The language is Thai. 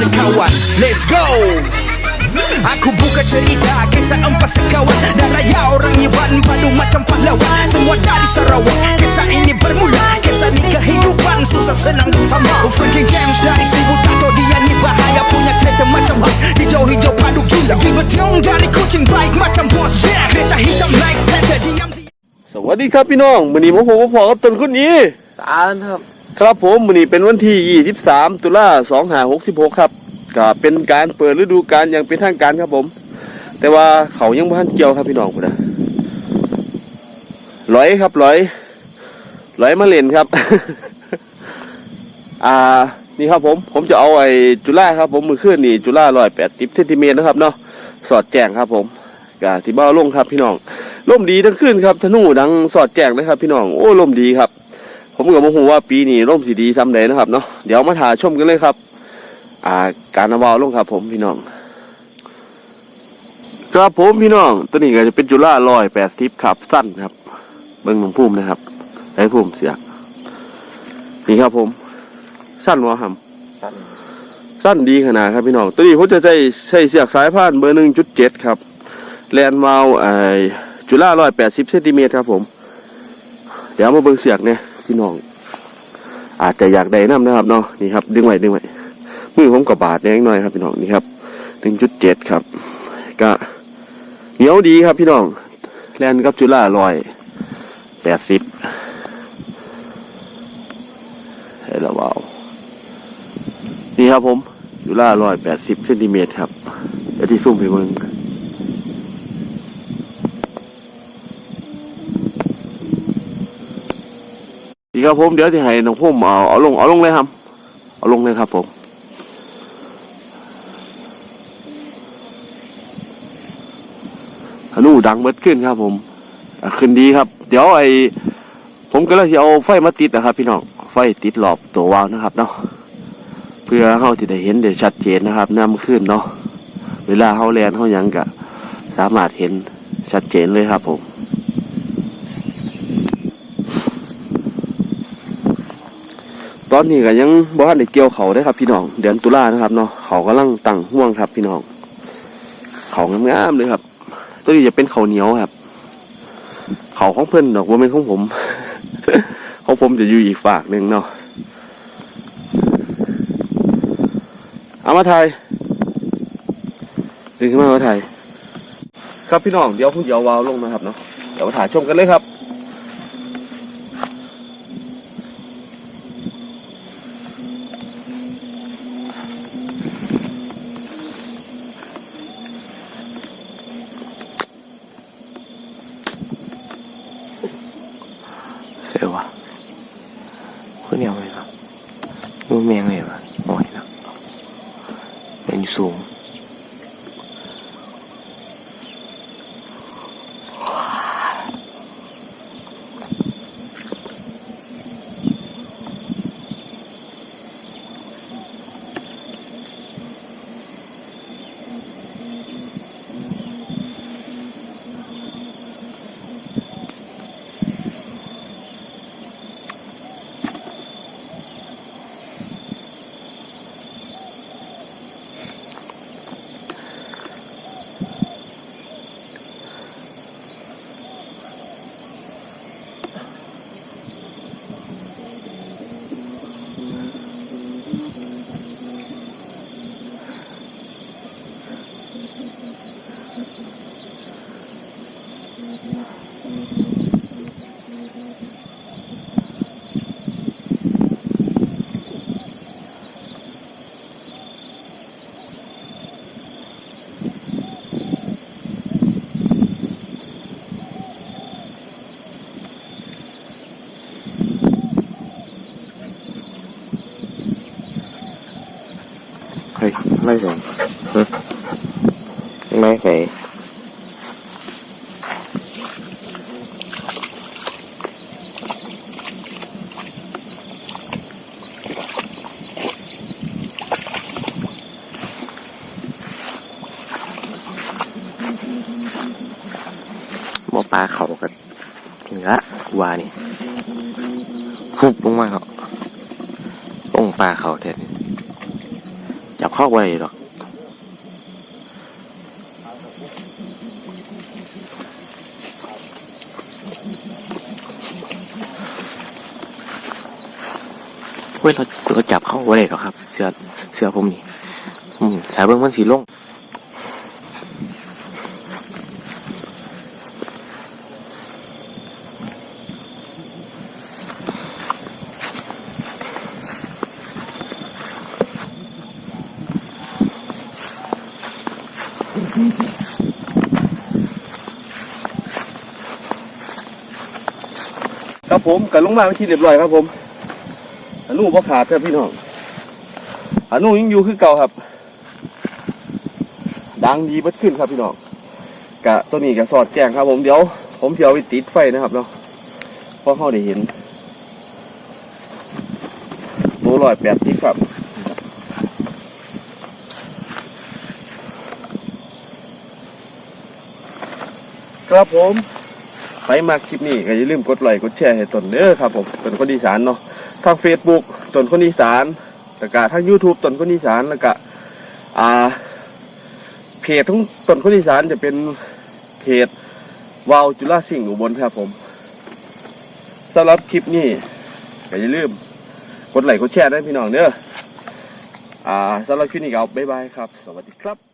sekawan Let's go Aku buka cerita kisah empat sekawan Dan raya orang Iban padu macam pahlawan Semua dari Sarawak Kisah ini bermula Kisah ni kehidupan Susah senang bersama Freaking games dari seribu tato Dia ni bahaya punya kereta macam bak Hijau-hijau padu gila Tiba tiung dari kucing baik macam bos yeah. Kereta hitam like panther Diam สวัสดีครับพี่น้องมื้อนี้มาพบกับพ่อกับต้นคุณนี้สารครับ ครับผมมื้อนี้เป็นวันที่ 23 ตุลา2566 ครับก็เป็นการเปิดฤดูกาลอย่างเป็นทางการครับผม แต่ว่าเขายังบ่ทันเกี่ยวครับพี่น้องพุ่นน่ะร้อยครับร้อยร้อยมาเล่นครับ อ่า นี่ครับผม ผมจะเอาไอ้จุฬาครับ ผมมือขึ้นนี่จุฬา180เซนติเมตรนะครับเนาะสอดแจ้งครับ ผมกาที่บ้าลงครับ พี่น้องล่มดีทั้งคืนครับธนูดังสอดแจงเลยครับ พี่น้องโอ้ล่มดีครับ ผมก็บอกว่าปีนี้ล่มสีดีซ้ำเลยนะครับเนาะเดี๋ยวมาถ่ายชมกันเลยครับ อ่าการนำวาวลงครับ ผมพี่น้อง ครับผมพี่น้องตัวนี้ก็จะเป็นจุฬาลอยแปดทิปครับสั้นครับ เบิ้งหลวงพุ่มนะครับไอ้พุ่มเสียนี่ครับผม สั้นวะครับสั้นสั้นดีขนาดครับพี่น้อง ตัวนี้ผมจะใช้ใช้เสียกสายพานเบอร์หนึ่งจุดเจ็ดครับ แลนวาลไอจุฬาร้อยแปดสิบเซนติเมตรครับผม เดี๋ยวมาเบิ่งเสียกเนี่ย พี่น้อง อาจจะอยากได้น้ำนะครับเนาะนี่ครับ ดึงไว้ดึงไว้มือผมกับบาดแดงหน่อยครับพี่น้องนี่ครับหนึ่งจุดเจ็ดครับ ก็เหนียวดีครับพี่น้องแลนกับจุฬาร้อยแปดสิบให้ระวาลนี่ครับผมจุฬาร้อยแปดสิบเซนติเมตรครับเดี๋ยวที่ซุ่มไปเบิ่ง ดีครับผมเดี๋ยวที่ให้น้องพุ่มเอาเอาลงเอาลงเลยครับ เอาลงเลยครับผมฮนูดังเบิดขึ้นครับ ผมขึ้นดีครับ เดี๋ยวไอผมก็เลยจะเอาไฟมาติดนะครับ พี่น้องไฟติดหลอบตัววาวนะครับเนาะเพื่อเขาจะได้เห็นได้ชัดเจนนะครับน้ำขึ้นเนาะเวลาเขาแลนเขายังกะสามารถเห็นชัดเจนเลยครับผม ตอนนี้ก็ยังบ่ทันได้เกี่ยวเขาได้ครับ พี่น้อง เดือนตุลานะครับเนาะเขากำลังตั้งห่วงครับ พี่น้อง เขางามๆเลยครับ ตัวนี้จะเป็นเขาเหนียวครับ เขาของเพื่อนดอกว่าเป็นของผม ของผมจะอยู่อีกฝากหนึ่งเนาะเอามาไทยดึงขึ้นมามาไทยครับพี่น้องเดี๋ยวผมจะเอาววาวลงนะครับเนาะเดี๋ยวมาถ่ายชมกันเลยครับ เสียวะขึ้นเหนียวเลยครับมือแม งเลย ครับโอ้ยนะแมงอยู่สูงเฮ้ยไม่ใส่ไม่ใส่หมอปลาเขากับเนื้อวานี่ฟุบลงมาเขาลงปลาเขาแทนจับเข้าไว้หรอกเว้ยเราเราจับเข้าไว้เลยหรอครับ เสือเสือผมนี่อืมสายเบิ้งมันสีลง ครับผมกันลงมาเป็นที่เรียบร้อยครับผมอนุบ่ขาดครับพี่น้องอนุยังอยู่คือเก่าครับ ดังดีเบัดขึ้นครับพี่น้องกะตัวนี้กะสอดแจ้งครับ ผมเดี๋ยว ผมเที่ยวไปติดไฟนะครับเนาะเพราะเขาได้เห็นโลอยแปดสิบครับ ครับผมไปมาคลิปนี้ก็อย่าลืมกดไลค์กดแชร์ให้ตนเด้อครับผมตนคนอีสานเนาะทาง Facebook ตนคนอีสานแล้วก็ทาง YouTube ตนคนอีสานแล้วก็อ่าเพจของตนคนอีสานจะเป็นเพจวาวจุฬาสิงห์อุบลครับผมสำหรับคลิปนี้ก็อย่าลืมกดไลค์กดแชร์ด้วยพี่น้องเด้ออ่าสำหรับคลิปนี้ก็บ๊ายบายครับ สวัสดีครับ